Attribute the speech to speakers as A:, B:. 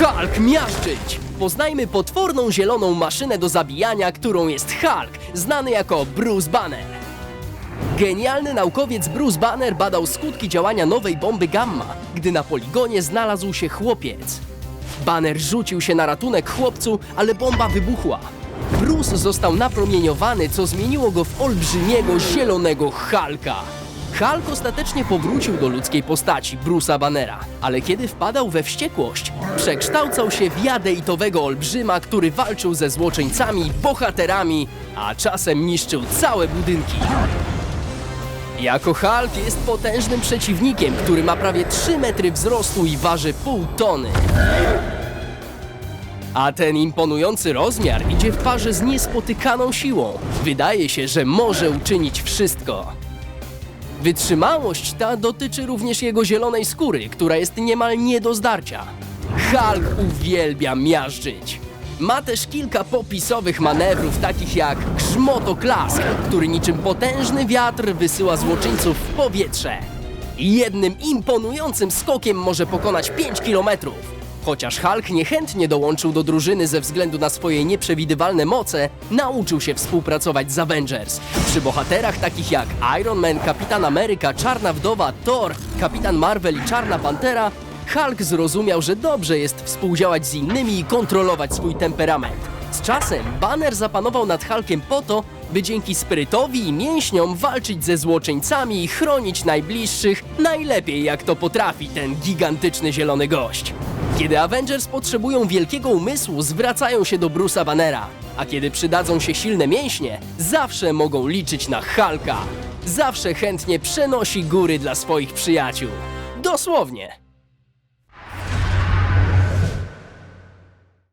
A: Hulk miażdżyć! Poznajmy potworną zieloną maszynę do zabijania, którą jest Hulk, znany jako Bruce Banner. Genialny naukowiec Bruce Banner badał skutki działania nowej bomby Gamma, gdy na poligonie znalazł się chłopiec. Banner rzucił się na ratunek chłopcu, ale bomba wybuchła. Bruce został napromieniowany, co zmieniło go w olbrzymiego zielonego Hulka. Hulk ostatecznie powrócił do ludzkiej postaci Bruce'a Bannera, ale kiedy wpadał we wściekłość, przekształcał się w jadeitowego olbrzyma, który walczył ze złoczyńcami, bohaterami, a czasem niszczył całe budynki. Jako Hulk jest potężnym przeciwnikiem, który ma prawie 3 metry wzrostu i waży pół tony. A ten imponujący rozmiar idzie w parze z niespotykaną siłą. Wydaje się, że może uczynić wszystko. Wytrzymałość ta dotyczy również jego zielonej skóry, która jest niemal nie do zdarcia. Hulk uwielbia miażdżyć. Ma też kilka popisowych manewrów, takich jak grzmotoklask, który niczym potężny wiatr wysyła złoczyńców w powietrze. Jednym imponującym skokiem może pokonać 5 kilometrów. Chociaż Hulk niechętnie dołączył do drużyny ze względu na swoje nieprzewidywalne moce, nauczył się współpracować z Avengers. Przy bohaterach takich jak Iron Man, Kapitan Ameryka, Czarna Wdowa, Thor, Kapitan Marvel i Czarna Pantera, Hulk zrozumiał, że dobrze jest współdziałać z innymi i kontrolować swój temperament. Z czasem Banner zapanował nad Hulkiem po to, by dzięki sprytowi i mięśniom walczyć ze złoczyńcami i chronić najbliższych najlepiej jak to potrafi ten gigantyczny zielony gość. Kiedy Avengers potrzebują wielkiego umysłu, zwracają się do Bruce'a Bannera, a kiedy przydadzą się silne mięśnie, zawsze mogą liczyć na Hulka. Zawsze chętnie przenosi góry dla swoich przyjaciół. Dosłownie.